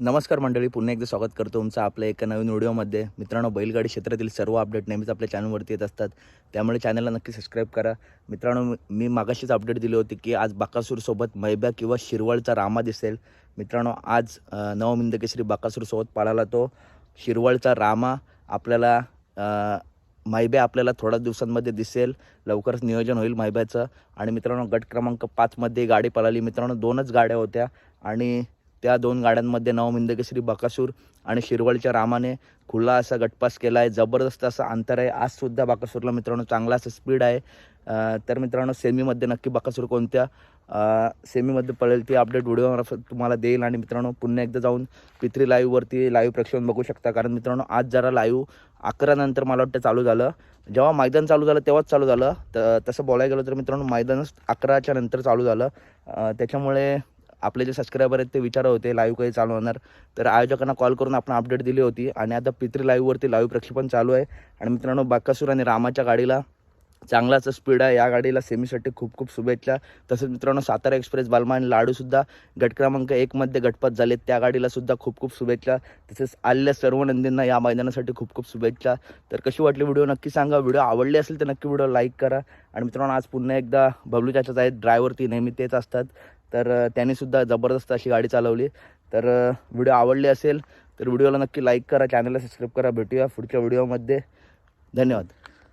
नमस्कार मंडळी पुन्हा एकदा स्वागत करतो तुमचं आपल्या एका नवीन व्हिडिओमध्ये. मित्रांनो बैलगाडी क्षेत्रातील सर्व अपडेट नेहमीच आपल्या चॅनलवरती येत असतात. त्यामुळे चॅनलला नक्की सबस्क्राईब करा. मित्रांनो मी- मागाशीच अपडेट दिली होती की आज बाकासूरसोबत मैब्या किंवा शिरवळचा रामा दिसेल. मित्रांनो आज अ, नवमिंद केसरी बाकासूरसोबत पाळाला तो शिरवळचा रामा आपल्याला मैब्या आपल्याला थोड्याच दिवसांमध्ये दिसेल. लवकरच नियोजन होईल मैब्याचं. आणि मित्रांनो गट क्रमांक पाचमध्ये गाडी पळाली. मित्रांनो दोनच गाड्या होत्या. आणि त्या दोन गाड्यांमध्ये नवमिंदकेसरी बकासूर आणि शिरवळच्या रामाने खुला असा गटपास केला आहे. जबरदस्त असं अंतर आहे. आजसुद्धा बकासूरला मित्रांनो चांगला असं स्पीड आहे. तर मित्रांनो सेमीमध्ये नक्की बकासूर कोणत्या? सेमीमध्ये पळेल ती अपडेट व्हिडिओमार्फत तुम्हाला देईल. आणि मित्रांनो पुन्हा एकदा जाऊन पित्री लाईव्हवरती लाईव्ह प्रक्षेपण बघू शकता. कारण मित्रांनो आज जरा लाईव्ह अकरा नंतर मला वाटतं चालू झालं. जेव्हा मैदान चालू झालं तेव्हाच चालू झालं. तर तसं बोलायला गेलं तर मित्रांनो मैदानच अकराच्या नंतर चालू झालं. त्याच्यामुळे आपले जे सबस्क्रायबर आहेत ते विचार होते लाईव्ह काही चालू होणार? तर आयोजकांना कॉल करून आपण अपडेट दिली होती आणि आता पित्री लाईव्हवरती लाईव्ह प्रक्षेपण चालू आहे. आणि मित्रांनो बाकासूर आणि रामाच्या गाडीला चांगलाच स्पीड आहे. या गाडीला सेमीसाठी खूप खूप शुभेच्छा. तसेच मित्रांनो सातारा एक्सप्रेस बालमा आणि लाडूसुद्धा गट क्रमांक एकमध्ये गटपात झालेत. त्या गाडीला सुद्धा खूप खूप शुभेच्छा. तसेच आलेल्या सर्व नंदींना या मैदानासाठी खूप खूप शुभेच्छा. तर कशी वाटली व्हिडिओ नक्की सांगा. व्हिडिओ आवडली असेल तर नक्की व्हिडिओ लाईक करा. आणि मित्रांनो आज पुन्हा एकदा बबलू चाचाच आहेत. ड्रायव्हर ती नेहमी तेच असतात. तर त्यानेसुद्धा जबरदस्त अशी गाडी चालवली. तर व्हिडिओ आवडली असेल तर व्हिडिओला नक्की लाईक करा चॅनलला सबस्क्राईब करा. भेटूया पुढच्या व्हिडिओमध्ये. धन्यवाद.